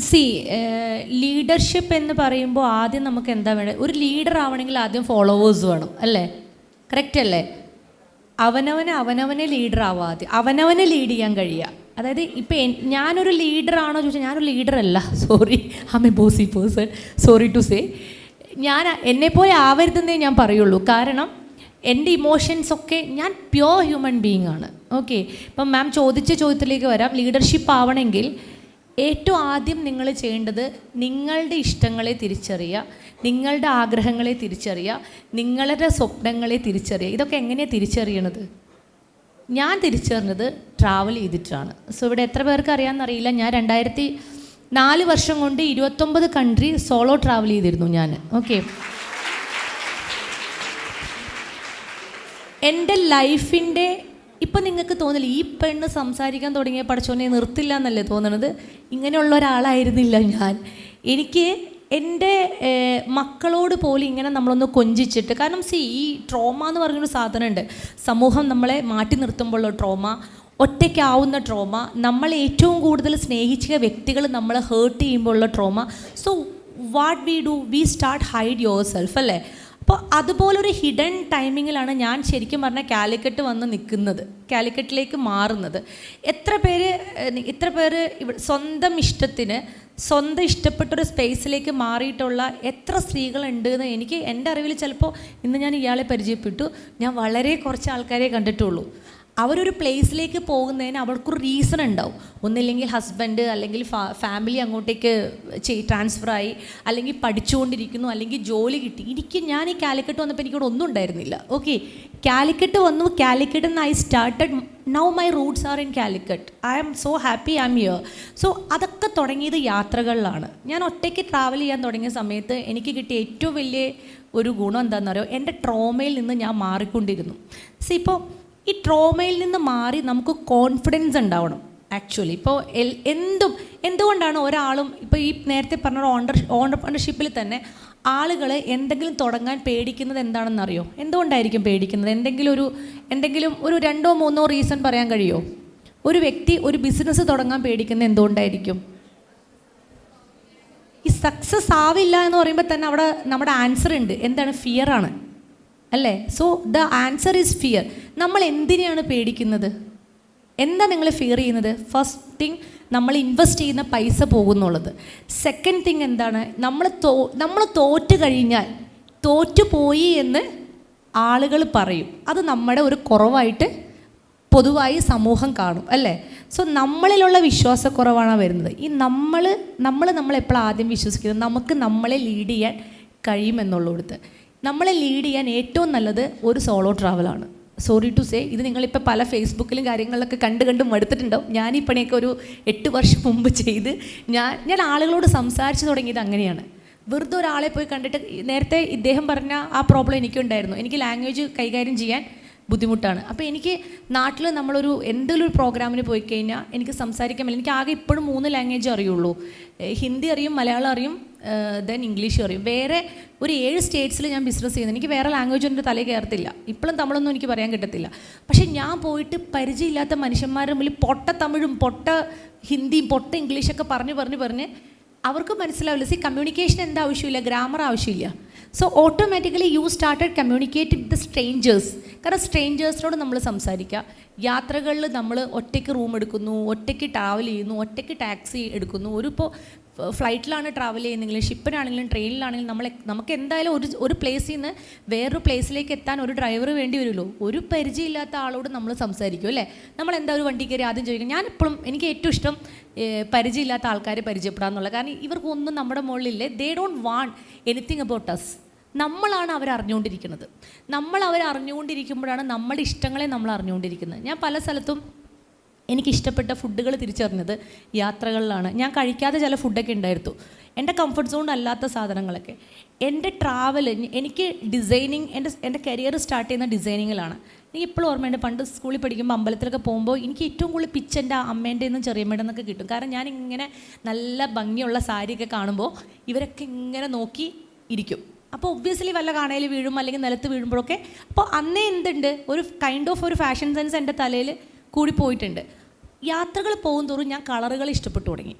C leadership എന്ന് പറയുമ്പോൾ ആദ്യം നമുക്ക് എന്താ വേണ്ടത്? ഒരു ലീഡർ ആവണമെങ്കിൽ ആദ്യം ഫോളോവേഴ്സ് വേണം അല്ലേ? കറക്റ്റ് അല്ലേ? അവനവന് അവനവനെ ലീഡർ ആവാതെ അവനവനെ ലീഡ് ചെയ്യാൻ കഴിയുക. അതായത് ഇപ്പം ഞാനൊരു ലീഡറാണോ ചോദിച്ചാൽ ഞാനൊരു ലീഡറല്ല sorry am a bossy person sorry to say ഞാൻ എന്നെപ്പോലെ ആവരുതെന്നേ ഞാൻ പറയുള്ളൂ. കാരണം എന്റെ ഇമോഷൻസൊക്കെ ഞാൻ പ്യോർ ഹ്യൂമൻ ബീയിങ് ആണ്. ഓക്കെ ഇപ്പം മാം ചോദിച്ച ചോദ്യത്തിലേക്ക് വരാം. ലീഡർഷിപ്പ് ആവണമെങ്കിൽ ഏറ്റവും ആദ്യം നിങ്ങൾ ചെയ്യേണ്ടത് നിങ്ങളുടെ ഇഷ്ടങ്ങളെ തിരിച്ചറിയുക നിങ്ങളുടെ ആഗ്രഹങ്ങളെ തിരിച്ചറിയുക നിങ്ങളുടെ സ്വപ്നങ്ങളെ തിരിച്ചറിയുക. ഇതൊക്കെ എങ്ങനെയാണ് തിരിച്ചറിയണത്? ഞാൻ തിരിച്ചറിഞ്ഞത് ട്രാവൽ ചെയ്തിട്ടാണ്. സോ ഇവിടെ എത്ര പേർക്ക് അറിയാമെന്നറിയില്ല ഞാൻ രണ്ടായിരത്തി നാല് വർഷം കൊണ്ട് ഇരുപത്തൊമ്പത് കൺട്രി സോളോ ട്രാവൽ ചെയ്തിരുന്നു ഞാൻ. ഓക്കെ എന്റെ ലൈഫിന്റെ ഇപ്പം നിങ്ങൾക്ക് തോന്നില്ല ഈ പെണ്ണ് സംസാരിക്കാൻ തുടങ്ങിയ പഠിച്ചോനെ നിർത്തില്ല എന്നല്ലേ തോന്നണത്? ഇങ്ങനെയുള്ള ഒരാളായിരുന്നില്ല ഞാൻ. എനിക്ക് എന്റെ മക്കളോട് പോലും ഇങ്ങനെ നമ്മളൊന്ന് കൊഞ്ചിച്ചിട്ട് കാരണം സി ഈ ട്രോമ എന്ന് പറഞ്ഞൊരു സാധനമുണ്ട്. സമൂഹം നമ്മളെ മാറ്റി നിർത്തുമ്പോഴുള്ള ട്രോമ ഒറ്റയ്ക്കാവുന്ന ട്രോമ നമ്മൾ ഏറ്റവും കൂടുതൽ സ്നേഹിച്ച വ്യക്തികൾ നമ്മളെ ഹേർട്ട് ചെയ്യുമ്പോഴുള്ള trauma. So what we do we start hide yourself അല്ലേ? അപ്പോൾ അതുപോലൊരു ഹിഡൻ ടൈമിങ്ങിലാണ് ഞാൻ ശരിക്കും പറഞ്ഞാൽ കാലിക്കറ്റ് വന്ന് നിൽക്കുന്നത് കാലിക്കറ്റിലേക്ക് മാറുന്നത്. എത്ര പേര് ഇത്ര പേര് സ്വന്തം ഇഷ്ടത്തിന് സ്വന്തം ഇഷ്ടപ്പെട്ടൊരു സ്പേസിലേക്ക് മാറിയിട്ടുള്ള എത്ര സ്ത്രീകളുണ്ട് എന്ന് എനിക്ക് എന്റെ അറിവിൽ ചിലപ്പോൾ ഇന്ന് ഞാൻ ഇയാളെ പരിചയപ്പെട്ടു. ഞാൻ വളരെ കുറച്ച് ആൾക്കാരെ കണ്ടിട്ടുള്ളൂ. അവരൊരു പ്ലേസിലേക്ക് പോകുന്നതിന് അവർക്കൊരു റീസൺ ഉണ്ടാവും. ഒന്നില്ലെങ്കിൽ ഹസ്ബൻഡ് അല്ലെങ്കിൽ ഫാമിലി അങ്ങോട്ടേക്ക് ട്രാൻസ്ഫർ ആയി അല്ലെങ്കിൽ പഠിച്ചുകൊണ്ടിരിക്കുന്നു അല്ലെങ്കിൽ ജോലി കിട്ടി. എനിക്ക് ഞാൻ ഈ കാലിക്കറ്റ് വന്നപ്പോൾ എനിക്കിവിടെ ഒന്നും ഉണ്ടായിരുന്നില്ല. ഓക്കെ കാലിക്കറ്റ് വന്നു കാലിക്കറ്റ് നിന്ന് I started now my roots are in Calicut I am so happy I am here so അതൊക്കെ തുടങ്ങിയത് യാത്രകളിലാണ്. ഞാൻ ഒറ്റയ്ക്ക് ട്രാവൽ ചെയ്യാൻ തുടങ്ങിയ സമയത്ത് എനിക്ക് കിട്ടിയ ഏറ്റവും വലിയ ഒരു ഗുണം എന്താണെന്നറിയോ? എന്റെ ട്രോമയിൽ നിന്ന് ഞാൻ മാറിക്കൊണ്ടിരുന്നു. സോ ഇപ്പോൾ ഈ ട്രോമയിൽ നിന്ന് മാറി നമുക്ക് കോൺഫിഡൻസ് ഉണ്ടാവണം. ആക്ച്വലി ഇപ്പോൾ എൽ എന്തും എന്തുകൊണ്ടാണ് ഒരാളും ഇപ്പോൾ ഈ നേരത്തെ പറഞ്ഞ ഓണ്ടർ ഓണ്ടർപ്രണർഷിപ്പിൽ തന്നെ ആളുകൾ എന്തെങ്കിലും തുടങ്ങാൻ പേടിക്കുന്നത് എന്താണെന്നറിയോ? എന്തുകൊണ്ടായിരിക്കും പേടിക്കുന്നത്? എന്തെങ്കിലും ഒരു എന്തെങ്കിലും ഒരു രണ്ടോ മൂന്നോ റീസൺ പറയാൻ കഴിയുമോ ഒരു വ്യക്തി ഒരു ബിസിനസ് തുടങ്ങാൻ പേടിക്കുന്നത് എന്തുകൊണ്ടായിരിക്കും? ഈ സക്സസ് ആവില്ല എന്ന് പറയുമ്പോൾ തന്നെ അവിടെ നമ്മുടെ ആൻസർ ഉണ്ട്. എന്താണ്? ഫിയറാണ് അല്ലേ? So the answer is fear നമ്മൾ എന്തിനെയാണ് പേടിക്കുന്നത്? എന്താ നിങ്ങൾ ഫിയർ ചെയ്യുന്നത്? ഫസ്റ്റ് തിങ് നമ്മൾ ഇൻവെസ്റ്റ് ചെയ്യുന്ന പൈസ പോകുന്നുള്ളത്. സെക്കൻഡ് തിങ് എന്താണ്? നമ്മൾ തോ നമ്മൾ തോറ്റു കഴിഞ്ഞാൽ തോറ്റു പോയി എന്ന് ആളുകൾ പറയും. അത് നമ്മുടെ ഒരു കുറവായിട്ട് പൊതുവായി സമൂഹം കാണും അല്ലേ? സോ നമ്മളിലുള്ള വിശ്വാസക്കുറവാണ് വരുന്നത്. ഈ നമ്മൾ നമ്മൾ നമ്മളെപ്പോഴും ആദ്യം വിശ്വസിക്കുന്നത് നമുക്ക് നമ്മളെ ലീഡ് ചെയ്യാൻ കഴിയുമെന്നുള്ളിടത്ത്. നമ്മളെ ലീഡ് ചെയ്യാൻ ഏറ്റവും നല്ലത് ഒരു സോളോ ട്രാവലാണ് സോറി ടു സേ ഇത് നിങ്ങളിപ്പോൾ പല ഫേസ്ബുക്കിലും കാര്യങ്ങളിലൊക്കെ കണ്ട് കണ്ട് മടുത്തിട്ടുണ്ടാവും. ഞാൻ ഈ പണിയൊക്കെ ഒരു എട്ട് വർഷം മുമ്പ് ചെയ്ത് ഞാൻ ഞാൻ ആളുകളോട് സംസാരിച്ച് തുടങ്ങിയത് അങ്ങനെയാണ്. വെറുതെ ഒരാളെ പോയി കണ്ടിട്ട് നേരത്തെ ഇദ്ദേഹം പറഞ്ഞ ആ പ്രോബ്ലം എനിക്കുണ്ടായിരുന്നു. എനിക്ക് ലാംഗ്വേജ് കൈകാര്യം ചെയ്യാൻ ബുദ്ധിമുട്ടാണ്. അപ്പോൾ എനിക്ക് നാട്ടിൽ നമ്മളൊരു എന്തെങ്കിലും ഒരു പ്രോഗ്രാമിന് പോയി കഴിഞ്ഞാൽ എനിക്ക് സംസാരിക്കാൻ പറ്റില്ല എനിക്ക് ആകെ ഇപ്പോഴും മൂന്ന് ലാംഗ്വേജ് അറിയുള്ളൂ. ഹിന്ദി അറിയും മലയാളം അറിയും ദെൻ ഇംഗ്ലീഷ് അറിയും വേറെ ഒരു ഏഴ് സ്റ്റേറ്റ്സിൽ ഞാൻ ബിസിനസ് ചെയ്യുന്നത് എനിക്ക് വേറെ ലാംഗ്വേജ് എന്റെ തലയിൽ കയറത്തില്ല. ഇപ്പോഴും തമിഴൊന്നും എനിക്ക് പറയാൻ കിട്ടത്തില്ല. പക്ഷേ ഞാൻ പോയിട്ട് പരിചയമില്ലാത്ത മനുഷ്യന്മാരുടെ മുമ്പിൽ പൊട്ട തമിഴും പൊട്ട ഹിന്ദിയും പൊട്ട ഇംഗ്ലീഷൊക്കെ പറഞ്ഞ് പറഞ്ഞ് പറഞ്ഞ് അവർക്ക് മനസ്സിലാവില്ല. സി കമ്മ്യൂണിക്കേഷൻ എന്താ ആവശ്യമില്ല? ഗ്രാമർ ആവശ്യമില്ല. So automatically you started communicate with the strangers കാരണം സ്ട്രേഞ്ചേഴ്സിനോട് നമ്മൾ സംസാരിക്കുക. യാത്രകളിൽ നമ്മൾ ഒറ്റയ്ക്ക് റൂം എടുക്കുന്നു ഒറ്റയ്ക്ക് ട്രാവൽ ചെയ്യുന്നു ഒറ്റയ്ക്ക് ടാക്സി എടുക്കുന്നു. ഒരു ഇപ്പോൾ ഫ്ലൈറ്റിലാണ് ട്രാവൽ ചെയ്യുന്നതെങ്കിലും ഷിപ്പിനാണെങ്കിലും ട്രെയിനിലാണെങ്കിലും നമ്മൾ നമുക്ക് എന്തായാലും ഒരു ഒരു പ്ലേസിൽ നിന്ന് വേറൊരു പ്ലേസിലേക്ക് എത്താൻ ഒരു ഡ്രൈവർ വേണ്ടി വരുമല്ലോ ഒരു പരിചയമില്ലാത്ത ആളോട് നമ്മൾ സംസാരിക്കും അല്ലേ? നമ്മൾ എന്താ ഒരു വണ്ടി കയറി ആദ്യം ചോദിക്കും. ഞാൻ എപ്പോഴും എനിക്ക് ഏറ്റവും ഇഷ്ടം പരിചയമില്ലാത്ത ആൾക്കാരെ പരിചയപ്പെടാമെന്നുള്ളത് കാരണം ഇവർക്കൊന്നും നമ്മുടെ മുകളിലില്ലേ. They don't want anything about us നമ്മളാണ് അവരറിഞ്ഞുകൊണ്ടിരിക്കുന്നത് നമ്മൾ അവരറിഞ്ഞുകൊണ്ടിരിക്കുമ്പോഴാണ് നമ്മുടെ ഇഷ്ടങ്ങളെ നമ്മൾ അറിഞ്ഞുകൊണ്ടിരിക്കുന്നത്. ഞാൻ പല സ്ഥലത്തും എനിക്ക് ഇഷ്ടപ്പെട്ട ഫുഡുകൾ തിരിച്ചറിഞ്ഞത് യാത്രകളിലാണ്. ഞാൻ കഴിക്കാതെ ചില ഫുഡൊക്കെ ഉണ്ടായിരുന്നു. എന്റെ കംഫർട്ട് സോൺ അല്ലാത്ത സാധനങ്ങളൊക്കെ. എന്റെ ട്രാവൽ എനിക്ക് ഡിസൈനിങ് എന്റെ എന്റെ കരിയർ സ്റ്റാർട്ട് ചെയ്യുന്ന ഡിസൈനിങ്ങിലാണ് എനിക്ക് ഇപ്പോഴും ഓർമ്മയുണ്ട് പണ്ട് സ്കൂളിൽ പഠിക്കുമ്പോൾ അമ്പലത്തിലൊക്കെ പോകുമ്പോൾ എനിക്ക് ഏറ്റവും കൂടുതൽ പിച്ച് എന്റെ അമ്മേന്റെ നിന്നും ചെറിയമ്മയുടെ നിന്നൊക്കെ കിട്ടും. കാരണം ഞാൻ ഇങ്ങനെ നല്ല ഭംഗിയുള്ള സാരിയൊക്കെ കാണുമ്പോൾ ഇവരൊക്കെ ഇങ്ങനെ നോക്കി ഇരിക്കും. അപ്പോൾ ഒബ്വിയസ്ലി വല്ല കാണയിൽ വീഴും അല്ലെങ്കിൽ നിലത്ത് വീഴുമ്പോഴൊക്കെ. അപ്പോൾ അന്നേ എന്തുണ്ട്? ഒരു കൈൻഡ് ഓഫ് ഒരു ഫാഷൻ സെൻസ് എന്റെ തലയിൽ കൂടി പോയിട്ടുണ്ട്. യാത്രകൾ പോകും തോറും ഞാൻ കളറുകൾ ഇഷ്ടപ്പെട്ടു തുടങ്ങി.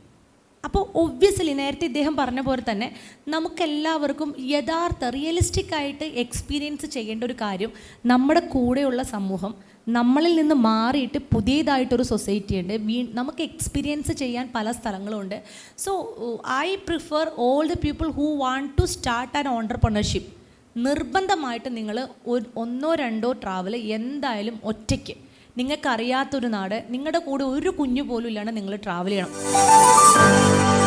അപ്പോൾ ഒബ്വിയസ്ലി നേരത്തെ ഇദ്ദേഹം പറഞ്ഞ പോലെ തന്നെ നമുക്കെല്ലാവർക്കും യഥാർത്ഥ റിയലിസ്റ്റിക് ആയിട്ട് എക്സ്പീരിയൻസ് ചെയ്യേണ്ട ഒരു കാര്യം നമ്മുടെ കൂടെയുള്ള സമൂഹം നമ്മളിൽ നിന്ന് മാറിയിട്ട് പുതിയതായിട്ടൊരു സൊസൈറ്റി ഉണ്ട്. വീ നമുക്ക് എക്സ്പീരിയൻസ് ചെയ്യാൻ പല സ്ഥലങ്ങളുണ്ട്. So I prefer all the people who want to start an entrepreneurship നിർബന്ധമായിട്ട് നിങ്ങൾ ഒന്നോ രണ്ടോ ട്രാവൽ എന്തായാലും ഒറ്റയ്ക്ക്. നിങ്ങൾക്കറിയാത്തൊരു നാട് നിങ്ങളുടെ കൂടെ ഒരു കുഞ്ഞു പോലും ഇല്ലാണ്ട് നിങ്ങൾ ട്രാവൽ ചെയ്യണം.